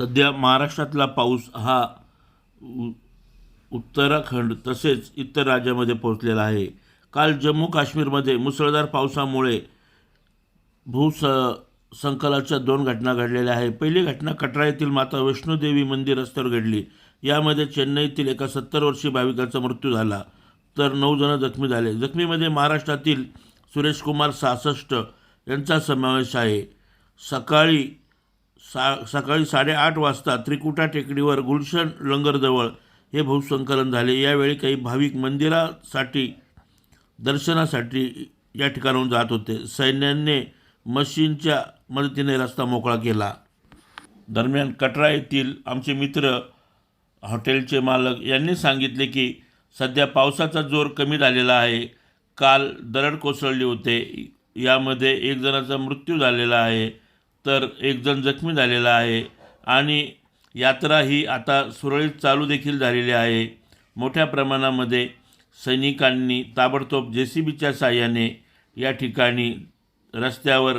सध्या महाराष्ट्रातला पाऊस हा उ- उत्तराखंड तसेच इतर राज्यामध्ये पोहोचलेला आहे. काल जम्मू काश्मीरमध्ये मुसळधार पावसामुळे भूस संकलाच्या दोन घटना घडलेल्या आहे पहिली घटना कटरा येथील माता वैष्णोदेवी मंदिर रस्त्यावर घडली. यामध्ये चेन्नईतील एका सत्तर वर्षीय भाविकाचा मृत्यू झाला. तर नऊ जण जखमी झाले. जखमीमध्ये महाराष्ट्रातील सुरेश कुमार सहासष्ट यांचा समावेश आहे. सकाळी सा सकाळी साडेआठ वाजता त्रिकुटा टेकडीवर गुलशन लंगरजवळ हे भूसंकलन झाले. यावेळी काही भाविक मंदिरासाठी दर्शनासाठी या ठिकाणाहून जात होते. सैन्याने मशीनच्या मदतीने रस्ता मोकळा केला. दरम्यान कटरा येथील आमचे मित्र हॉटेलचे मालक यांनी सांगितले की सध्या पावसाचा जोर कमी झालेला आहे. काल दरड कोसळली होते. यामध्ये एक जणाचा मृत्यू झालेला आहे. तर एकजण जखमी झालेला आहे आणि यात्रा ही आता सुरळीत चालू देखील झालेली आहे. मोठ्या प्रमाणामध्ये सैनिकांनी ताबडतोब जे सी बीच्या साह्याने या ठिकाणी रस्त्यावर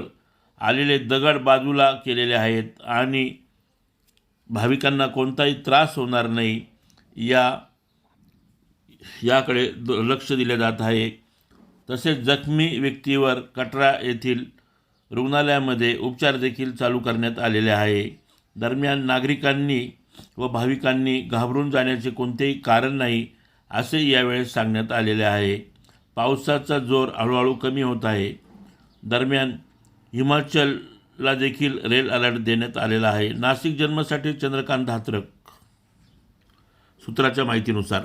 आलेले दगड बाजूला केलेले आहेत आणि भाविकांना कोणताही त्रास होणार नाही या याकडे द- लक्ष दिले जात आहे. तसेच जखमी व्यक्तीवर कटरा येथील रुग्णालयामध्ये उपचार देखील चालू करण्यात आलेले आहे. दरम्यान नागरिकांनी व भाविकांनी घाबरून जाण्याचे कोणतेही कारण नाही असे यावेळेस सांगण्यात आलेले आहे. पावसाचा जोर हळूहळू कमी होत आहे. दरम्यान हिमाचलला देखील रेल अलर्ट देण्यात आलेला आहे. नाशिक जन्मासाठी चंद्रकांत धात्रक. सूत्राच्या माहितीनुसार